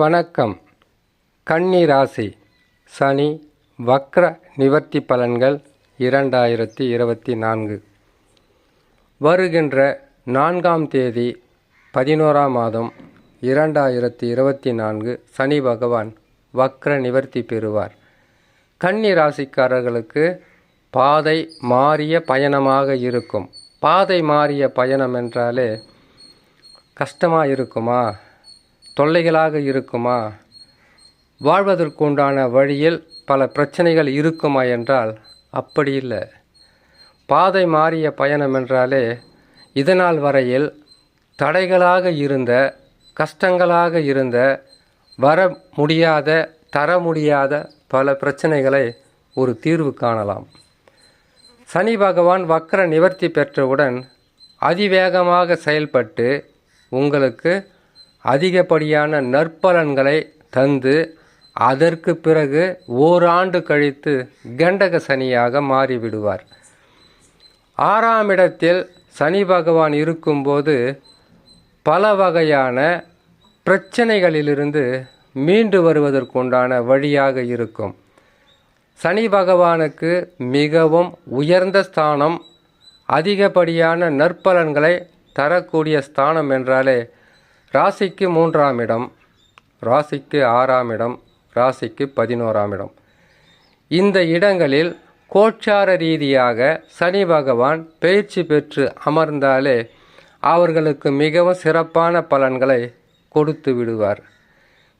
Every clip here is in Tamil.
வணக்கம். கன்னி ராசி. சனி வக்ர நிவர்த்தி பலன்கள் இரண்டாயிரத்தி இருபத்தி நான்கு. வருகின்ற நான்காம் தேதி பதினோராம் மாதம் இரண்டாயிரத்தி இருபத்தி நான்கு சனி பகவான் வக்ர நிவர்த்தி பெறுவார். கன்னி ராசிக்காரர்களுக்கு பாதை மாறிய பயணமாக இருக்கும். பாதை மாறிய பயணம் என்றாலே கஷ்டமாக இருக்குமா? தொல்லைகளாக இருக்குமா? வாழ்வதற்குண்டான வழியில் பல பிரச்சனைகள் இருக்குமா என்றால் அப்படி இல்லை. பாதை மாறிய பயணம் என்றாலே இதனால் வரையில் தடைகளாக இருந்த கஷ்டங்களாக இருந்த வர முடியாத தர முடியாத பல பிரச்சனைகளை ஒரு தீர்வு காணலாம். சனி பகவான் வக்கர நிவர்த்தி பெற்றவுடன் அதிவேகமாக செயல்பட்டு உங்களுக்கு அதிகப்படியான நற்பலன்களை தந்து அதற்கு பிறகு ஓராண்டு கழித்து கண்டக சனியாக மாறிவிடுவார். ஆறாம் இடத்தில் சனி பகவான் இருக்கும்போது பல வகையான பிரச்சனைகளிலிருந்து மீண்டு வருவதற்குண்டான வழியாக இருக்கும். சனி பகவானுக்கு மிகவும் உயர்ந்த ஸ்தானம் அதிகப்படியான நற்பலன்களை தரக்கூடிய ஸ்தானம் என்றாலே ராசிக்கு மூன்றாம் இடம் ராசிக்கு ஆறாம் இடம் ராசிக்கு பதினோராம் இடம். இந்த இடங்களில் கோச்சார ரீதியாக சனி பகவான் பயிற்சி பெற்று அமர்ந்தாலே அவர்களுக்கு மிகவும் சிறப்பான பலன்களை கொடுத்து விடுவார்.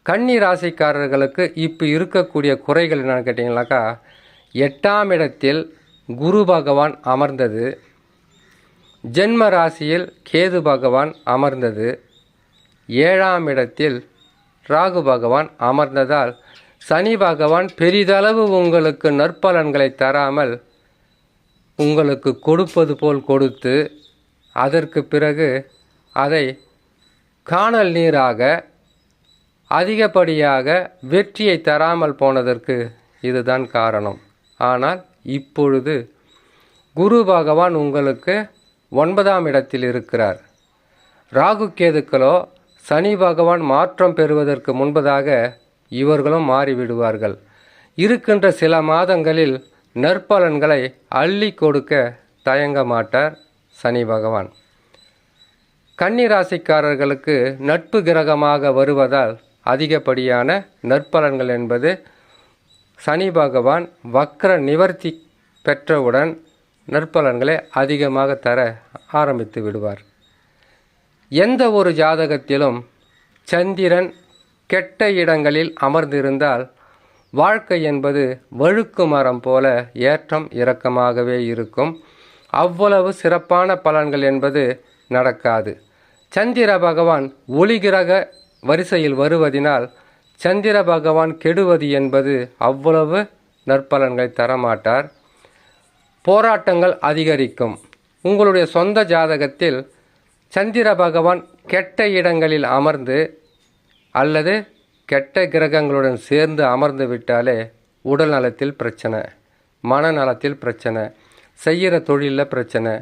கன்னி ராசிக்காரர்களுக்கு இப்போ இருக்கக்கூடிய குறைகள் என்னென்னு கேட்டிங்கனாக்கா எட்டாம் இடத்தில் குரு பகவான் அமர்ந்தது ஜென்ம ராசியில் கேது பகவான் அமர்ந்தது ஏழாம் இடத்தில் ராகு பகவான் அமர்ந்ததால் சனி பகவான் பெரிதளவு உங்களுக்கு நற்பலன்களை தராமல் உங்களுக்கு கொடுப்பது போல் கொடுத்து அதற்கு பிறகு அதை காணல் நீராக அதிகப்படியாக வெற்றியை தராமல் போனதற்கு இதுதான் காரணம். ஆனால் இப்பொழுது குரு பகவான் உங்களுக்கு ஒன்பதாம் இடத்தில் இருக்கிறார். ராகு கேதுக்களோ சனி பகவான் மாற்றம் பெறுவதற்கு முன்பதாக இவர்களும் மாறிவிடுவார்கள். இருக்கின்ற சில மாதங்களில் நற்பலன்களை அள்ளி கொடுக்க தயங்க மாட்டார் சனி பகவான். கன்னிராசிக்காரர்களுக்கு நட்பு கிரகமாக வருவதால் அதிகப்படியான நற்பலன்கள் என்பது சனி பகவான் வக்ர நிவர்த்தி பெற்றவுடன் நற்பலன்களை அதிகமாக தர ஆரம்பித்து விடுவார். எந்த ஒரு ஜாதகத்திலும் சந்திரன் கெட்ட இடங்களில் அமர்ந்திருந்தால் வாழ்க்கை என்பது வழுக்கு மரம் போல ஏற்றம் இறக்கமாகவே இருக்கும். அவ்வளவு சிறப்பான பலன்கள் என்பது நடக்காது. சந்திர பகவான் ஒளிகிரக வரிசையில் வருவதினால் சந்திர பகவான் கெடுவது என்பது அவ்வளவு நற்பலன்களை தரமாட்டார். போராட்டங்கள் அதிகரிக்கும். உங்களுடைய சொந்த ஜாதகத்தில் சந்திர பகவான் கெட்ட இடங்களில் அமர்ந்து அல்லது கெட்ட கிரகங்களுடன் சேர்ந்து அமர்ந்து விட்டாலே உடல் நலத்தில் பிரச்சனை மனநலத்தில் பிரச்சனை செய்கிற தொழிலில் பிரச்சனை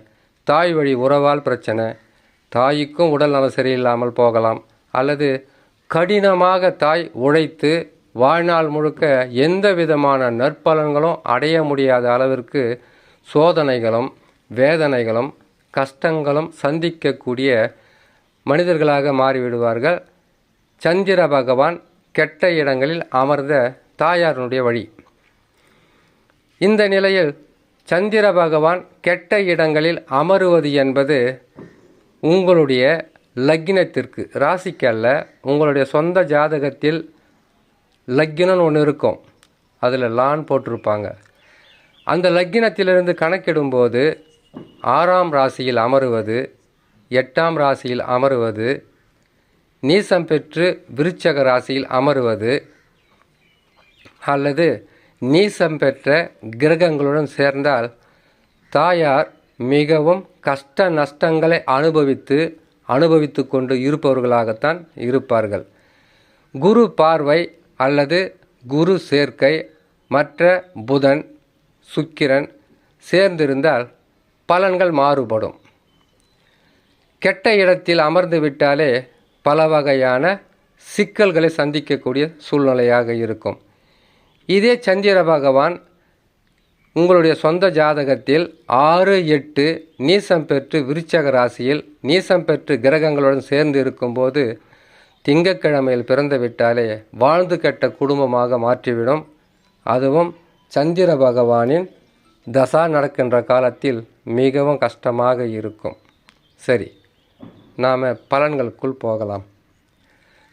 தாய் வழி உறவால் பிரச்சனை தாய்க்கும் உடல் நலம் சரியில்லாமல் போகலாம் அல்லது கடினமாக தாய் உழைத்து வாழ்நாள் முழுக்க எந்த விதமான நற்பலன்களும் அடைய முடியாத அளவிற்கு சோதனைகளும் வேதனைகளும் கஷ்டங்களும் சந்திக்கக்கூடிய மனிதர்களாக மாறிவிடுவார்கள். சந்திர பகவான் கெட்ட இடங்களில் அமர்ந்த தாயாரனுடைய வழி. இந்த நிலையில் சந்திர பகவான் கெட்ட இடங்களில் அமருவது என்பது உங்களுடைய லக்னத்திற்கு ராசிக்கு அல்ல உங்களுடைய சொந்த ஜாதகத்தில் லக்கினம்னு ஒன்று இருக்கும். அதில் லான் போட்டிருப்பாங்க. அந்த லக்னத்திலிருந்து கணக்கிடும்போது ஆறாம் ராசியில் அமருவது எட்டாம் ராசியில் அமருவது நீசம் பெற்று விருச்சக ராசியில் அமருவது அல்லது நீசம் பெற்ற கிரகங்களுடன் சேர்ந்தால் தாயார் மிகவும் கஷ்ட நஷ்டங்களை அனுபவித்து அனுபவித்து கொண்டு இருப்பவர்களாகத்தான் இருப்பார்கள். குரு பார்வை அல்லது குரு சேர்க்கை மற்ற புதன் சுக்கிரன் சேர்ந்திருந்தால் பலன்கள் மாறுபடும். கெட்ட இடத்தில் அமர்ந்து விட்டாலே பல வகையான சிக்கல்களை சந்திக்கக்கூடிய சூழ்நிலையாக இருக்கும். இதே சந்திர பகவான் உங்களுடைய சொந்த ஜாதகத்தில் ஆறு எட்டு நீசம் பெற்று விருச்சக ராசியில் நீசம் பெற்று கிரகங்களுடன் சேர்ந்து இருக்கும்போது திங்கக்கிழமையில் பிறந்து விட்டாலே வாழ்ந்து கெட்ட குடும்பமாக மாற்றிவிடும். அதுவும் சந்திர பகவானின் தசா நடக்கின்ற காலத்தில் மிகவும் கஷ்டமாக இருக்கும். சரி நாம் பலன்களுக்குள் போகலாம்.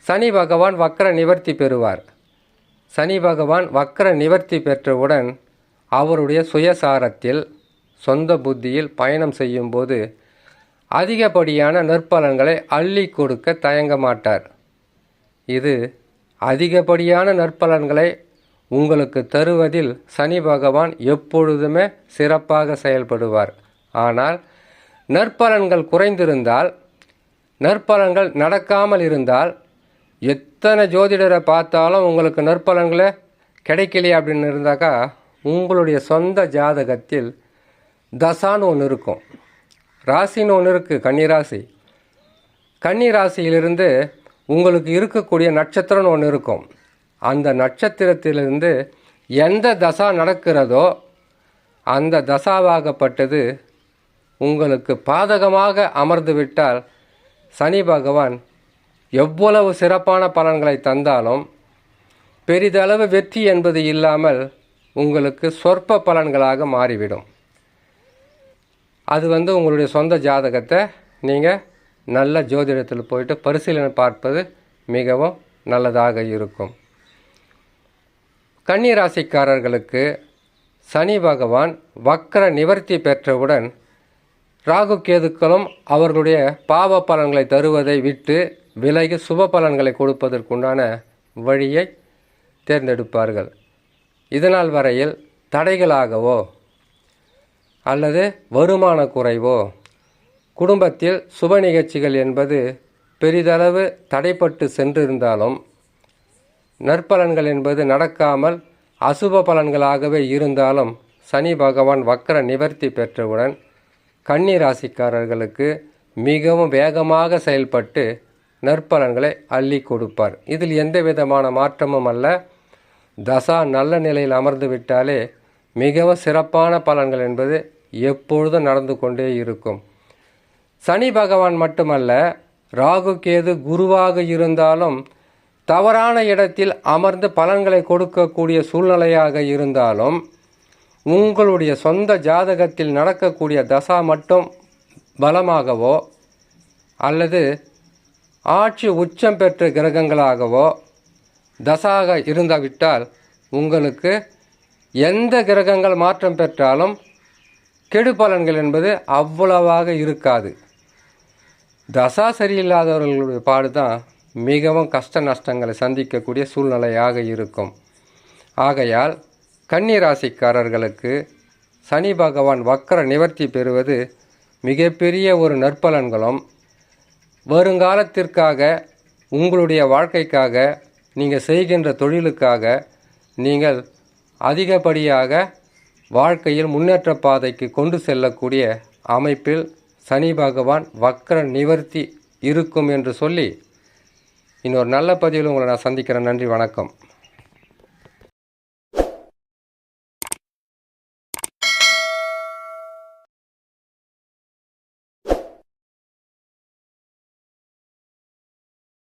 சனி பகவான் வக்கர நிவர்த்தி பெறுவார். சனி பகவான் வக்கர நிவர்த்தி பெற்றவுடன் அவருடைய சுயசாரத்தில் சொந்த புத்தியில் பயணம் செய்யும்போது அதிகப்படியான நற்பலன்களை அள்ளி கொடுக்க தயங்க மாட்டார். இது அதிகப்படியான நற்பலன்களை உங்களுக்கு தருவதில் சனி பகவான் எப்பொழுதுமே சிறப்பாக செயல்படுவார். ஆனால் நற்பலன்கள் குறைந்திருந்தால் நற்பலன்கள் நடக்காமல் இருந்தால் எத்தனை ஜோதிடரை பார்த்தாலும் உங்களுக்கு நற்பலன்களை கிடைக்கலையே அப்படின்னு இருந்தாக்கா உங்களுடைய சொந்த ஜாதகத்தில் தசான்னு ஒன்று இருக்கும். ராசின்னு ஒன்று இருக்குது கன்னிராசி. கன்னிராசியிலிருந்து உங்களுக்கு இருக்கக்கூடிய நட்சத்திரம்னு ஒன்று இருக்கும். அந்த நட்சத்திரத்திலிருந்து எந்த தசா நடக்கிறதோ அந்த தசாவாகப்பட்டது உங்களுக்கு பாதகமாக அமர்ந்துவிட்டால் சனி பகவான் எவ்வளவு சிறப்பான பலன்களை தந்தாலும் பெரிதளவு வெற்றி என்பது இல்லாமல் உங்களுக்கு சொற்ப பலன்களாக மாறிவிடும். அது வந்து உங்களுடைய சொந்த ஜாதகத்தை நீங்கள் நல்ல ஜோதிடத்தில் போயிட்டு பரிசீலனை பார்ப்பது மிகவும் நல்லதாக இருக்கும். கன்னி ராசிக்காரர்களுக்கு சனி பகவான் வக்கர நிவர்த்தி பெற்றவுடன் ராகு கேதுக்களும் அவர்களுடைய பாவ பலன்களை தருவதை விட்டு விலகி சுப பலன்களை கொடுப்பதற்குண்டான வழியை தேர்ந்தெடுப்பார்கள். இதனால் வரையில் தடைகளாகவோ அல்லது வருமான குறைவோ குடும்பத்தில் சுப நிகழ்ச்சிகள் என்பது பெரிதளவு தடைப்பட்டு சென்றிருந்தாலும் நற்பலன்கள் என்பது நடக்காமல் அசுப பலன்களாகவே இருந்தாலும் சனி பகவான் வக்கர நிவர்த்தி பெற்றவுடன் கன்னி ராசிக்காரர்களுக்கு மிகவும் வேகமாக செயல்பட்டு நற்பலன்களை அள்ளி கொடுப்பார். இதில் எந்த விதமான மாற்றமும் அல்ல. தசா நல்ல நிலையில் அமர்ந்து விட்டாலே மிகவும் சிறப்பான பலன்கள் என்பது எப்பொழுதும் நடந்து கொண்டே இருக்கும். சனி பகவான் மட்டுமல்ல ராகு கேது குருவாக இருந்தாலும் தவறான இடத்தில் அமர்ந்து பலன்களை கொடுக்கக்கூடிய சூழ்நிலையாக இருந்தாலும் உங்களுடைய சொந்த ஜாதகத்தில் நடக்கக்கூடிய தசா மட்டும் பலமாகவோ அல்லது ஆட்சி உச்சம் பெற்ற கிரகங்களாகவோ தசாக இருந்தாவிட்டால் உங்களுக்கு எந்த கிரகங்கள் மாற்றம் பெற்றாலும் கெடு பலன்கள் என்பது அவ்வளவாக இருக்காது. தசா சரியில்லாதவர்களுடைய பாடு தான் மிகவும் கஷ்ட நஷ்டங்களை சந்திக்கக்கூடிய சூழ்நிலையாக இருக்கும். ஆகையால் கன்னிராசிக்காரர்களுக்கு சனி பகவான் வக்கர நிவர்த்தி பெறுவது மிகப்பெரிய ஒரு நற்பலன்களும். வருங்காலத்திற்காக உங்களுடைய வாழ்க்கைக்காக நீங்கள் செய்கின்ற தொழிலுக்காக நீங்கள் அதிகப்படியாக வாழ்க்கையில் முன்னேற்ற பாதைக்கு கொண்டு செல்லக்கூடிய அமைப்பில் சனி பகவான் வக்கர நிவர்த்தி இருக்கும் என்று சொல்லி இன்னொரு நல்ல பதிவில் உங்களை நான் சந்திக்கிறேன். நன்றி வணக்கம்.